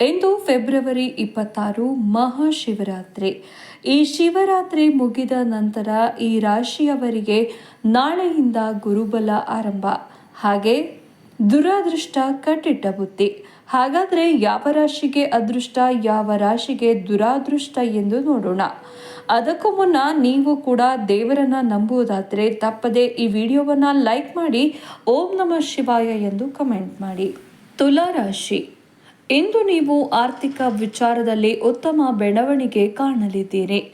ಇಂದು February ಇಪ್ಪತ್ತಾರು ಮಹಾಶಿವರಾತ್ರಿ. ಈ ಶಿವರಾತ್ರಿ ಮುಗಿದ ನಂತರ ಈ ರಾಶಿಯವರಿಗೆ ನಾಳೆಯಿಂದ ಗುರುಬಲ ಆರಂಭ. ಹಾಗೆ ದುರಾದೃಷ್ಟ ಕಟ್ಟಿಟ್ಟ ಬುತ್ತಿ ಹಾಗಾದರೆ ಯಾವ ರಾಶಿಗೆ ಅದೃಷ್ಟ, ಯಾವ ರಾಶಿಗೆ ದುರಾದೃಷ್ಟ ಎಂದು ನೋಡೋಣ. ಅದಕ್ಕೂ ಮುನ್ನ ನೀವು ಕೂಡ ದೇವರನ್ನ ನಂಬುವುದಾದರೆ ತಪ್ಪದೆ ಈ ವಿಡಿಯೋವನ್ನು ಲೈಕ್ ಮಾಡಿ, ಓಂ ನಮಃ ಶಿವಾಯ ಎಂದು ಕಮೆಂಟ್ ಮಾಡಿ. ತುಲಾ ರಾಶಿ. ಇಂದು ನೀವು ಆರ್ಥಿಕ ವಿಚಾರದಲ್ಲಿ ಉತ್ತಮ ಬೆಳವಣಿಗೆ ಕಾಣಲಿದ್ದೀರಿ.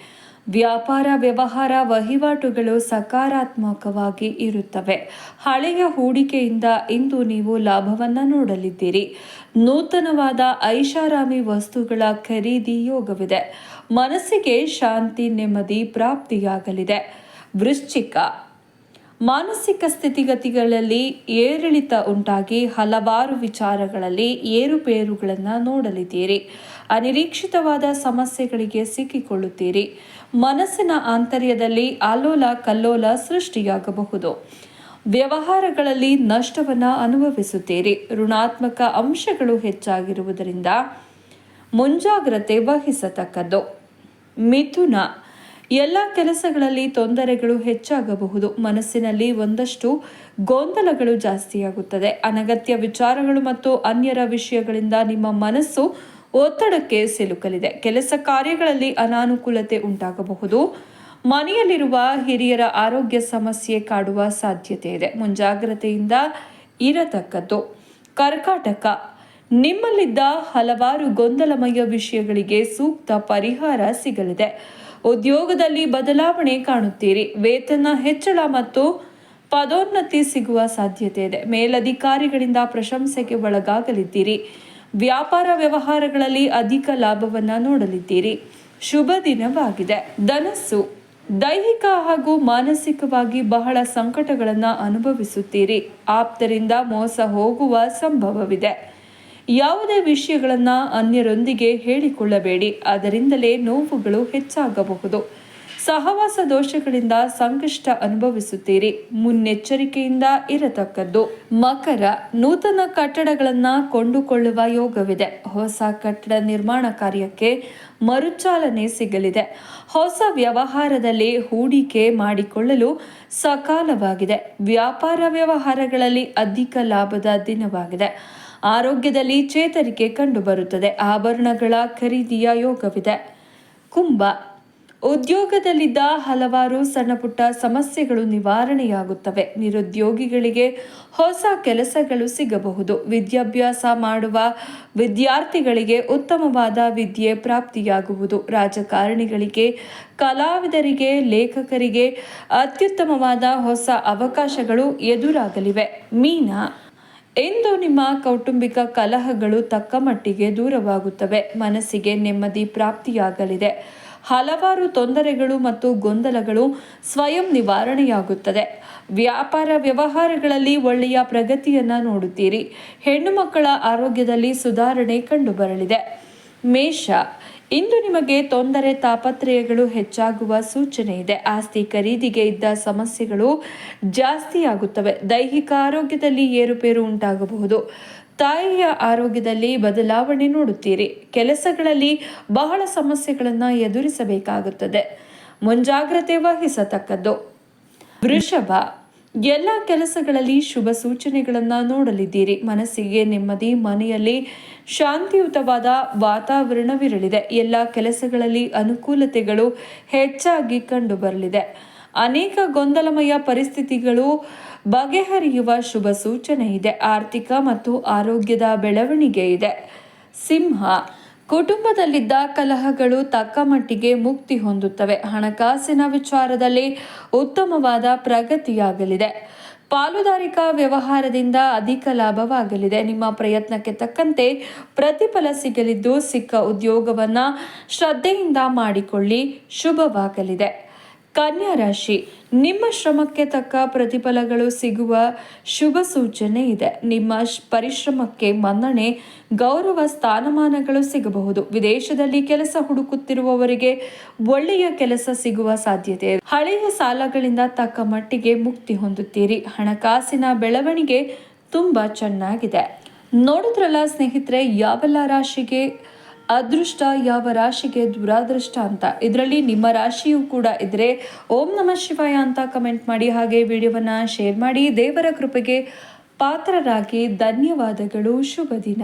ವ್ಯಾಪಾರ ವ್ಯವಹಾರ ವಹಿವಾಟುಗಳು ಸಕಾರಾತ್ಮಕವಾಗಿ ಇರುತ್ತವೆ. ಹಳೆಯ ಹೂಡಿಕೆಯಿಂದ ಇಂದು ನೀವು ಲಾಭವನ್ನು ನೋಡಲಿದ್ದೀರಿ. ನೂತನವಾದ ಐಷಾರಾಮಿ ವಸ್ತುಗಳ ಖರೀದಿ ಯೋಗವಿದೆ. ಮನಸ್ಸಿಗೆ ಶಾಂತಿ ನೆಮ್ಮದಿ ಪ್ರಾಪ್ತಿಯಾಗಲಿದೆ. ವೃಶ್ಚಿಕ ಮಾನಸಿಕ ಸ್ಥಿತಿಗತಿಗಳಲ್ಲಿ ಏರಿಳಿತ ಉಂಟಾಗಿ ಹಲವಾರು ವಿಚಾರಗಳಲ್ಲಿ ಏರುಪೇರುಗಳನ್ನು ನೋಡಲಿದ್ದೀರಿ. ಅನಿರೀಕ್ಷಿತವಾದ ಸಮಸ್ಯೆಗಳಿಗೆ ಸಿಕ್ಕಿಕೊಳ್ಳುತ್ತೀರಿ. ಮನಸ್ಸಿನ ಆಂತರ್ಯದಲ್ಲಿ ಆಲೋಲ ಕಲ್ಲೋಲ ಸೃಷ್ಟಿಯಾಗಬಹುದು. ವ್ಯವಹಾರಗಳಲ್ಲಿ ನಷ್ಟವನ್ನು ಅನುಭವಿಸುತ್ತೀರಿ. ಋಣಾತ್ಮಕ ಅಂಶಗಳು ಹೆಚ್ಚಾಗಿರುವುದರಿಂದ ಮುಂಜಾಗ್ರತೆ ವಹಿಸತಕ್ಕದ್ದು. ಮಿಥುನ ಎಲ್ಲ ಕೆಲಸಗಳಲ್ಲಿ ತೊಂದರೆಗಳು ಹೆಚ್ಚಾಗಬಹುದು. ಮನಸ್ಸಿನಲ್ಲಿ ಒಂದಷ್ಟು ಗೊಂದಲಗಳು ಜಾಸ್ತಿಯಾಗುತ್ತದೆ. ಅನಗತ್ಯ ವಿಚಾರಗಳು ಮತ್ತು ಅನ್ಯರ ವಿಷಯಗಳಿಂದ ನಿಮ್ಮ ಮನಸ್ಸು ಒತ್ತಡಕ್ಕೆ ಸಿಲುಕಲಿದೆ. ಕೆಲಸ ಕಾರ್ಯಗಳಲ್ಲಿ ಅನಾನುಕೂಲತೆ ಉಂಟಾಗಬಹುದು. ಮನೆಯಲ್ಲಿರುವ ಹಿರಿಯರ ಆರೋಗ್ಯ ಸಮಸ್ಯೆ ಕಾಡುವ ಸಾಧ್ಯತೆ ಇದೆ. ಮುಂಜಾಗ್ರತೆಯಿಂದ ಇರತಕ್ಕದ್ದು. ಕರ್ಕಾಟಕ ನಿಮ್ಮಲ್ಲಿದ್ದ ಹಲವಾರು ಗೊಂದಲಮಯ ವಿಷಯಗಳಿಗೆ ಸೂಕ್ತ ಪರಿಹಾರ ಸಿಗಲಿದೆ. ಉದ್ಯೋಗದಲ್ಲಿ ಬದಲಾವಣೆ ಕಾಣುತ್ತೀರಿ. ವೇತನ ಹೆಚ್ಚಳ ಮತ್ತು ಪದೋನ್ನತಿ ಸಿಗುವ ಸಾಧ್ಯತೆ ಇದೆ. ಮೇಲಧಿಕಾರಿಗಳಿಂದ ಪ್ರಶಂಸೆಗೆ ಒಳಗಾಗಲಿದ್ದೀರಿ. ವ್ಯಾಪಾರ ವ್ಯವಹಾರಗಳಲ್ಲಿ ಅಧಿಕ ಲಾಭವನ್ನು ನೋಡಲಿದ್ದೀರಿ. ಶುಭ ದಿನವಾಗಿದೆ. ಧನಸ್ಸು ದೈಹಿಕ ಹಾಗೂ ಮಾನಸಿಕವಾಗಿ ಬಹಳ ಸಂಕಟಗಳನ್ನು ಅನುಭವಿಸುತ್ತೀರಿ. ಆಪ್ತರಿಂದ ಮೋಸ ಹೋಗುವ ಸಂಭವವಿದೆ. ಯಾವುದೇ ವಿಷಯಗಳನ್ನು ಅನ್ಯರೊಂದಿಗೆ ಹೇಳಿಕೊಳ್ಳಬೇಡಿ. ಅದರಿಂದಲೇ ನೋವುಗಳು ಹೆಚ್ಚಾಗಬಹುದು. ಸಹವಾಸ ದೋಷಗಳಿಂದ ಸಂಕಷ್ಟ ಅನುಭವಿಸುತ್ತೀರಿ. ಮುನ್ನೆಚ್ಚರಿಕೆಯಿಂದ ಇರತಕ್ಕದ್ದು. ಮಕರ ನೂತನ ಕಟ್ಟಡಗಳನ್ನ ಕೊಂಡುಕೊಳ್ಳುವ ಯೋಗವಿದೆ. ಹೊಸ ಕಟ್ಟಡ ನಿರ್ಮಾಣ ಕಾರ್ಯಕ್ಕೆ ಮರುಚಾಲನೆ ಸಿಗಲಿದೆ. ಹೊಸ ವ್ಯವಹಾರದಲ್ಲಿ ಹೂಡಿಕೆ ಮಾಡಿಕೊಳ್ಳಲು ಸಕಾಲವಾಗಿದೆ. ವ್ಯಾಪಾರ ವ್ಯವಹಾರಗಳಲ್ಲಿ ಅಧಿಕ ಲಾಭದ ದಿನವಾಗಿದೆ. ಆರೋಗ್ಯದಲ್ಲಿ ಚೇತರಿಕೆ ಕಂಡುಬರುತ್ತದೆ. ಆಭರಣಗಳ ಖರೀದಿಯ ಯೋಗವಿದೆ. ಕುಂಭ. ಉದ್ಯೋಗದಲ್ಲಿದ್ದ ಹಲವಾರು ಸಣ್ಣಪುಟ್ಟ ಸಮಸ್ಯೆಗಳು ನಿವಾರಣೆಯಾಗುತ್ತವೆ. ನಿರುದ್ಯೋಗಿಗಳಿಗೆ ಹೊಸ ಕೆಲಸಗಳು ಸಿಗಬಹುದು. ವಿದ್ಯಾಭ್ಯಾಸ ಮಾಡುವ ವಿದ್ಯಾರ್ಥಿಗಳಿಗೆ ಉತ್ತಮವಾದ ವಿದ್ಯೆ ಪ್ರಾಪ್ತಿಯಾಗುವುದು. ರಾಜಕಾರಣಿಗಳಿಗೆ, ಕಲಾವಿದರಿಗೆ, ಲೇಖಕರಿಗೆ ಅತ್ಯುತ್ತಮವಾದ ಹೊಸ ಅವಕಾಶಗಳು ಎದುರಾಗಲಿವೆ. ಮೀನಾ. ಎಂದು ನಿಮ್ಮ ಕೌಟುಂಬಿಕ ಕಲಹಗಳು ತಕ್ಕ ಮಟ್ಟಿಗೆ ದೂರವಾಗುತ್ತವೆ. ಮನಸ್ಸಿಗೆ ನೆಮ್ಮದಿ ಪ್ರಾಪ್ತಿಯಾಗಲಿದೆ. ಹಲವಾರು ತೊಂದರೆಗಳು ಮತ್ತು ಗೊಂದಲಗಳು ಸ್ವಯಂ ನಿವಾರಣೆಯಾಗುತ್ತದೆ. ವ್ಯಾಪಾರ ವ್ಯವಹಾರಗಳಲ್ಲಿ ಒಳ್ಳೆಯ ಪ್ರಗತಿಯನ್ನು ನೋಡುತ್ತೀರಿ. ಹೆಣ್ಣು ಮಕ್ಕಳ ಆರೋಗ್ಯದಲ್ಲಿ ಸುಧಾರಣೆ ಕಂಡುಬರಲಿದೆ. ಮೇಷ ಇಂದು ನಿಮಗೆ ತೊಂದರೆ ತಾಪತ್ರಯಗಳು ಹೆಚ್ಚಾಗುವ ಸೂಚನೆ ಇದೆ. ಆಸ್ತಿ ಖರೀದಿಗೆ ಇದ್ದ ಸಮಸ್ಯೆಗಳು ಜಾಸ್ತಿಯಾಗುತ್ತವೆ ದೈಹಿಕ ಆರೋಗ್ಯದಲ್ಲಿ ಏರುಪೇರು ಉಂಟಾಗಬಹುದು. ತಾಯಿಯ ಆರೋಗ್ಯದಲ್ಲಿ ಬದಲಾವಣೆ ನೋಡುತ್ತೀರಿ. ಕೆಲಸಗಳಲ್ಲಿ ಬಹಳ ಸಮಸ್ಯೆಗಳನ್ನು ಎದುರಿಸಬೇಕಾಗುತ್ತದೆ. ಮುಂಜಾಗ್ರತೆ ವಹಿಸತಕ್ಕದ್ದು. ವೃಷಭ ಎಲ್ಲ ಕೆಲಸಗಳಲ್ಲಿ ಶುಭ ಸೂಚನೆಗಳನ್ನು ನೋಡಲಿದ್ದೀರಿ. ಮನಸ್ಸಿಗೆ ನೆಮ್ಮದಿ, ಮನೆಯಲ್ಲಿ ಶಾಂತಿಯುತವಾದ ವಾತಾವರಣವಿರಲಿದೆ. ಎಲ್ಲ ಕೆಲಸಗಳಲ್ಲಿ ಅನುಕೂಲತೆಗಳು ಹೆಚ್ಚಾಗಿ ಕಂಡುಬರಲಿದೆ. ಅನೇಕ ಗೊಂದಲಮಯ ಪರಿಸ್ಥಿತಿಗಳು ಬಗೆಹರಿಯುವ ಶುಭ ಸೂಚನೆ ಇದೆ. ಆರ್ಥಿಕ ಮತ್ತು ಆರೋಗ್ಯದ ಬೆಳವಣಿಗೆ ಇದೆ. ಸಿಂಹ ಕುಟುಂಬದಲ್ಲಿದ್ದ ಕಲಹಗಳು ತಕ್ಕ ಮಟ್ಟಿಗೆ ಮುಕ್ತಿ ಹೊಂದುತ್ತವೆ. ಹಣಕಾಸಿನ ವಿಚಾರದಲ್ಲಿ ಉತ್ತಮವಾದ ಪ್ರಗತಿಯಾಗಲಿದೆ. ಪಾಲುದಾರಿಕಾ ವ್ಯವಹಾರದಿಂದ ಅಧಿಕ ಲಾಭವಾಗಲಿದೆ. ನಿಮ್ಮ ಪ್ರಯತ್ನಕ್ಕೆ ತಕ್ಕಂತೆ ಪ್ರತಿಫಲ ಸಿಗಲಿದ್ದು ಸಿಕ್ಕ ಉದ್ಯೋಗವನ್ನ ಶ್ರದ್ಧೆಯಿಂದ ಮಾಡಿಕೊಳ್ಳಿ. ಶುಭವಾಗಲಿದೆ. ಕನ್ಯಾ ರಾಶಿ ನಿಮ್ಮ ಶ್ರಮಕ್ಕೆ ತಕ್ಕ ಪ್ರತಿಫಲಗಳು ಸಿಗುವ ಶುಭ ಸೂಚನೆ ಇದೆ. ನಿಮ್ಮ ಪರಿಶ್ರಮಕ್ಕೆ ಮನ್ನಣೆ, ಗೌರವ ಸ್ಥಾನಮಾನಗಳು ಸಿಗಬಹುದು. ವಿದೇಶದಲ್ಲಿ ಕೆಲಸ ಹುಡುಕುತ್ತಿರುವವರಿಗೆ ಒಳ್ಳೆಯ ಕೆಲಸ ಸಿಗುವ ಸಾಧ್ಯತೆ ಹಳೆಯ ಸಾಲಗಳಿಂದ ತಕ್ಕ ಮಟ್ಟಿಗೆ ಮುಕ್ತಿ ಹೊಂದುತ್ತೀರಿ. ಹಣಕಾಸಿನ ಬೆಳವಣಿಗೆ ತುಂಬಾ ಚೆನ್ನಾಗಿದೆ. ನೋಡಿದ್ರಲ್ಲ ಸ್ನೇಹಿತರೆ, ಯಾವೆಲ್ಲ ರಾಶಿಗೆ ಅದೃಷ್ಟ ಯಾವ ರಾಶಿಗೆ ದುರಾದೃಷ್ಟ ಅಂತ. ಇದರಲ್ಲಿ ನಿಮ್ಮ ರಾಶಿಯೂ ಕೂಡ ಇದ್ದರೆ ಓಂ ನಮಃ ಶಿವಾಯ ಅಂತ ಕಮೆಂಟ್ ಮಾಡಿ, ಹಾಗೆ ವಿಡಿಯೋವನ್ನ ಶೇರ್ ಮಾಡಿ. ದೇವರ ಕೃಪೆಗೆ ಪಾತ್ರರಾಗಿ ಧನ್ಯವಾದಗಳು. ಶುಭ ದಿನ.